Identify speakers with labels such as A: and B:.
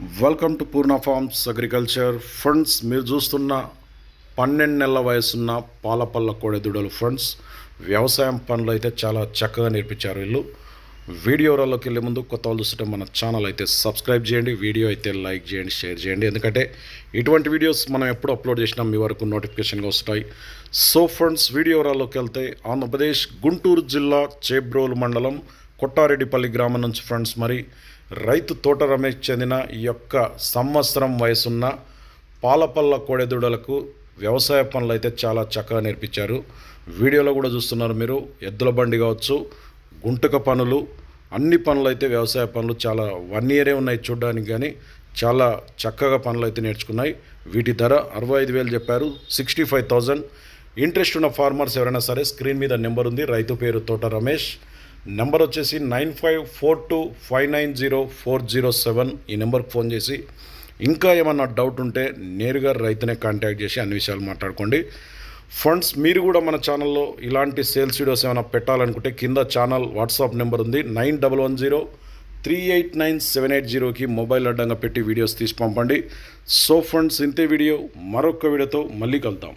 A: Welcome to Poorna farms agriculture friends మీరు చూస్తున్న పన్నెండు నెలల వయసున్న పాలపల్ల కోడెదూడలు ఫ్రెండ్స్ వ్యవసాయం పనులు అయితే చాలా చక్కగా నేర్పించారు వీళ్ళు. వీడియోలలోకి వెళ్ళే ముందు కొత్త వాళ్ళు చూస్తుంటే మన ఛానల్ అయితే సబ్స్క్రైబ్ చేయండి వీడియో అయితే లైక్ చేయండి షేర్ చేయండి. ఎందుకంటే ఇటువంటి వీడియోస్ మనం ఎప్పుడు అప్లోడ్ చేసినా మీ వరకు నోటిఫికేషన్గా వస్తాయి. సో ఫ్రెండ్స్ వీడియోలలోకి వెళ్తే ఆంధ్రప్రదేశ్ గుంటూరు జిల్లా చేబ్రోలు మండలం కొట్టారెడ్డిపల్లి గ్రామం నుంచి ఫ్రెండ్స్ మరి రైతు తోట రమేష్ చెందిన ఈ యొక్క సంవత్సరం వయసున్న పాలపల్ల కోడెదూడలకు వ్యవసాయ పనులు అయితే చాలా చక్కగా నేర్పించారు. వీడియోలో కూడా చూస్తున్నారు మీరు. ఎద్దుల బండి కావచ్చు గుంటక పనులు అన్ని పనులు అయితే వ్యవసాయ పనులు చాలా వన్ ఇయరే ఉన్నాయి చూడడానికి కానీ చాలా చక్కగా పనులు అయితే నేర్చుకున్నాయి. వీటి ధర అరవై ఐదు వేలు చెప్పారు. Sixty five thousand. ఇంట్రెస్ట్ ఉన్న ఫార్మర్స్ ఎవరైనా సరే స్క్రీన్ మీద నెంబర్ ఉంది. రైతు పేరు తోట రమేష్. నెంబర్ వచ్చేసి nine five four two five nine zero four zero seven ఈ నెంబర్కి ఫోన్ చేసి ఇంకా ఏమన్నా డౌట్ ఉంటే నేరుగా రైతునే కాంటాక్ట్ చేసి అన్ని విషయాలు మాట్లాడుకోండి. ఫండ్స్ మీరు కూడా మన ఛానల్లో ఇలాంటి సేల్స్ వీడియోస్ ఏమైనా పెట్టాలనుకుంటే కింద ఛానల్ వాట్సాప్ నెంబర్ ఉంది. Nine double one zero three eight nine seven eight జీరోకి మొబైల్ అడ్డంగా పెట్టి వీడియోస్ తీసి పంపండి. సో ఫ్రెండ్స్ ఇంతే వీడియో మరొక వీడియోతో మళ్ళీ కలుద్దాం.